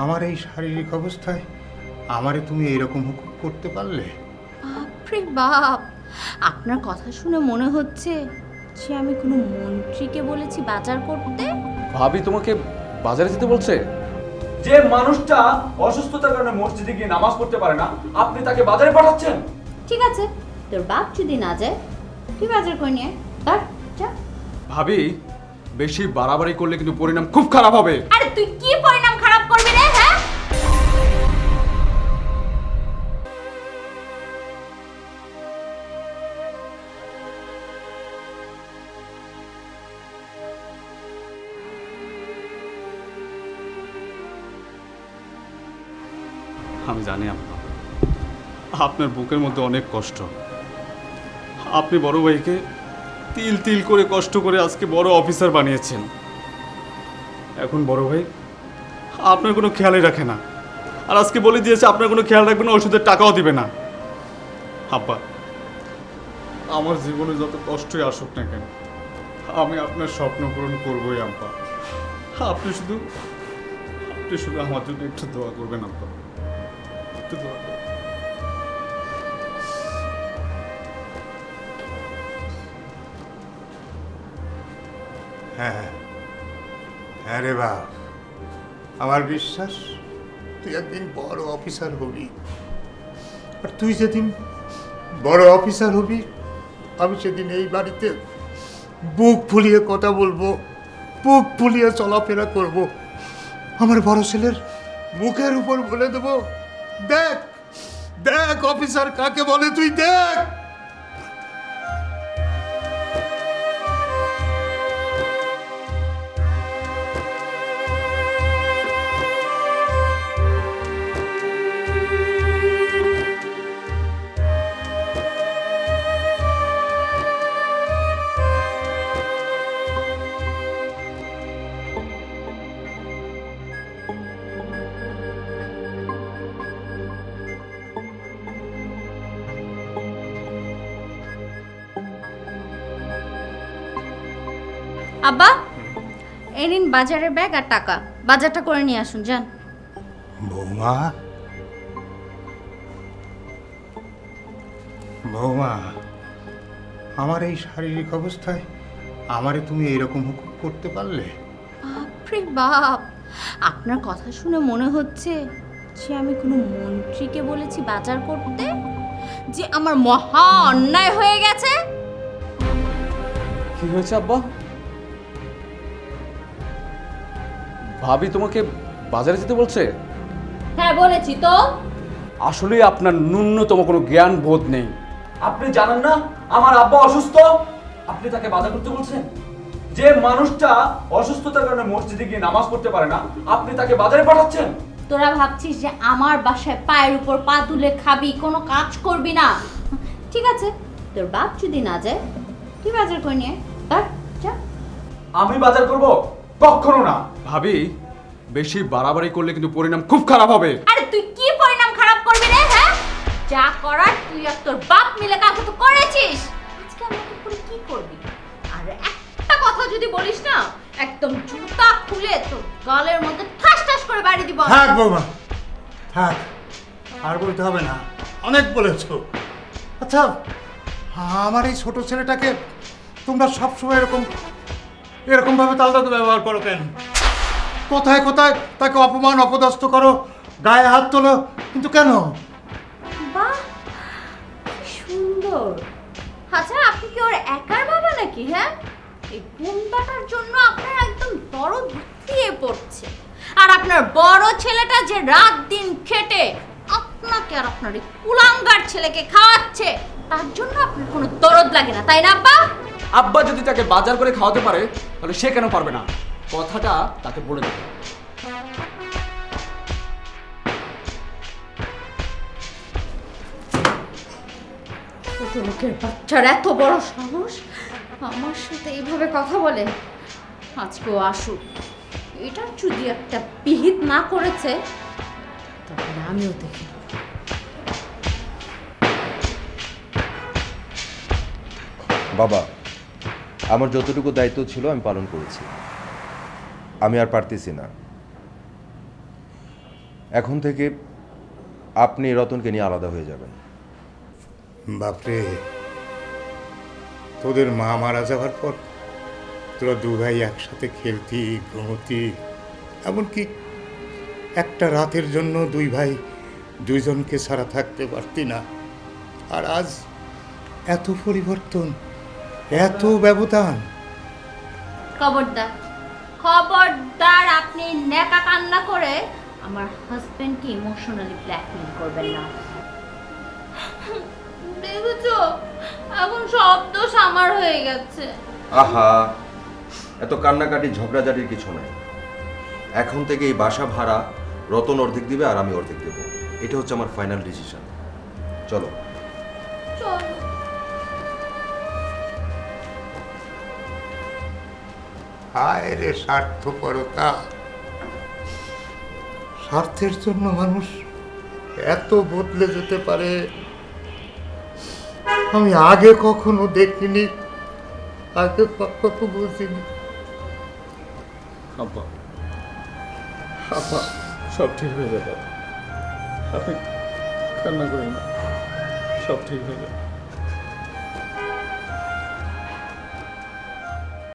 আমার এই শারীরিক অবস্থায় আমারে তুমি এরকম হুকুম করতে পারলে? বাপরে বাপ! আপনার কথা শুনে মনে হচ্ছে যে আমি কোনো মন্ত্রীকে বলেছি বাজার করতে? ভাবি তোমাকে বাজারে যেতে বলছে? যে মানুষটা অসুস্থতার কারণে মসজিদে গিয়ে নামাজ পড়তে পারে না আপনি তাকে বাজারে পাঠাচ্ছেন? ঠিক আছে তোর বাপ যদি না যায় তুই বাজার করে নিয়ে। যা। ভাবি বেশি বাড়াবাড়ি করলে কিন্তু পরিণাম খুব খারাপ হবে। আরে তুই কি পরিণাম আমি জানি আপা আপনার বুকের মধ্যে অনেক কষ্ট। আপনি বড় ভাইকে তিল তিল করে কষ্ট করে আজকে বড় অফিসার বানিয়েছেন। এখন বড় ভাই, আপনার কোনো খেয়ালই রাখে না। আর আজকে বলে দিয়েছে, আপনার কোনো খেয়াল রাখবে না, ওষুধের টাকাও দিবে না। আব্বা, আমার জীবনে যত কষ্টই আসুক না কেন, আমি আপনার স্বপ্ন পূরণ করবোই, আব্বা। আপনি শুধু আপনি শুধু আমার জন্য একটু দোয়া করবেন, আব্বা। করবেন হ্যাঁ হ্যাঁ রে বাপ। আমার বিশ্বাস, তুই একদিন বড় অফিসার হবি। আর তুই যেদিন বড় অফিসার হবি, আমি সেদিন এই বাড়িতে বুক ফুলিয়ে কথা বলব, বুক ফুলিয়ে চলাফেরা করব। আমার বড় ছেলের মুখের উপর বলে দেবো। দেখ দেখ অফিসার কাকে বলে তুই দেখ। আব্বা এই নিন বাজারের ব্যাগ আর টাকা। বাজারটা করে নিয়ে আসুন যান। বৌমা। বৌমা আমার এই শারীরিক অবস্থায় আমারে তুমি এইরকম হুকুম করতে পারলে? বাপরে বাপ আপনার কথা শুনে মনে হচ্ছে যে আমি কোনো মন্ত্রীকে বলেছি বাজার করতে? যে আমার মহা অন্যায় হয়ে গেছে? কি হয়েছে আব্বা? ভাবি তোমাকে বাজারে যেতে বলছে? হ্যাঁ বলেছি তো। আসলে আপনার ন্যূনতম কোনো জ্ঞান বোধ নেই। আপনি জানেন না আমার আব্বা অসুস্থ? আপনি তাকে বাজার করতে বলছেন? যে মানুষটা অসুস্থতার কারণে মসজিদে গিয়ে নামাজ পড়তে পারে না আপনি তাকে বাজারে পাঠাচ্ছেন? তোরা ভাবছিস যে আমার বাসায় পায়ের উপর পা তুলে খাবি কোনো কাজ করবি না? ঠিক আছে তোর বাপ যদি না যায় তুই বাজার করে নিয়ে। যা। আমি বাজার করব? কখনো না। ভাবি বেশি বাড়াবাড়ি করলে কিন্তু পরিণাম খুব খারাপ হবে। আরে তুই কি পরিণাম খারাপ করবি রে হ্যাঁ? যা করার তুই আর তোর বাপ মিলে কাকু তো করেছিস। আজকে আমাকে করে কি করবি? আর একটা কথা যদি বলিস না একদম জুতা খুলে তোর গালের মধ্যে ঠাস ঠাস করে বাড়ি দিব। থাক বৌমা থাক আর বলতে হবে না। অনেক বলেছ। আচ্ছা আমার এই ছোট ছেলেটাকে তোমরা সবসময় এরকম এরকমভাবে তালদাতে ব্যবহার করো কেন? কোথায় কোথায়? তাকে অপমান অপদস্থ করো গায়ে হাত তোলো। কিন্তু কেন? বাহ কি সুন্দর। আচ্ছা আপনি কি ওর একার বাবা নাকি হ্যাঁ? এই গুন্ডাটার জন্য আপনার একদম দরদ দিয়ে পড়ছে। আর আপনার বড় ছেলেটা যে রাত দিন খেটে আপনাকে আর আপনার এই কুলাঙ্গার ছেলেকে খাওয়াচ্ছে তার জন্য আপনার কোনো দরদ লাগে না তাই না আব্বা? আব্বা যদি তাকে বাজার করে খাওয়াতে পারে তাহলে সে কেন পারবে না? কথাটা তাকে বলে দেবে। ছোট লোকের বাচ্চার এত বড় সাহস আমার সাথে এইভাবে কথা বলে? আজকেও আসুক এটা যদি একটা বিহিত না করেছে তাহলে আমিও দেখি বাবা আমার যতটুকু দায়িত্ব ছিল আমি পালন করেছি। আমি আর পারতেছি না। এখন থেকে আপনি রতনকে নিয়ে আলাদা হয়ে যাবেন। বাপরে তোদের মা মারা যাওয়ার পর তোরা দু ভাই একসাথে খেলতি ঘুমতি এমনকি একটা রাতের জন্য দুই ভাই দুইজনকে ছাড়া থাকতে পারতি না। আর আজ এত পরিবর্তন এত ব্যবধান। খবরদার খবরদার আপনি নেকা কান্না করে আমার হাজবেন্ডকে ইমোশনালি ব্ল্যাকমেল করবেন না। দেখেছ? এখন সব দোষ আমার হয়ে গেছে। আহা এত কান্নাকাটি ঝগড়াঝাটির কিছু নাই। এখন থেকে এই বাসা ভাড়া রতন অর্ধেক দিবে আর আমি অর্ধেক দেবো। এটা হচ্ছে আমার ফাইনাল ডিসিশন চলো। চল। হায় রে স্বার্থপরতা। স্বার্থের জন্য মানুষ এত বদলে যেতে পারে। আমি আগে কখনো দেখিনি, আগে কখনো বুঝিনি। সব ঠিক হয়ে যাবে। আপনি কান্না করেন সব ঠিক হয়ে যাবে।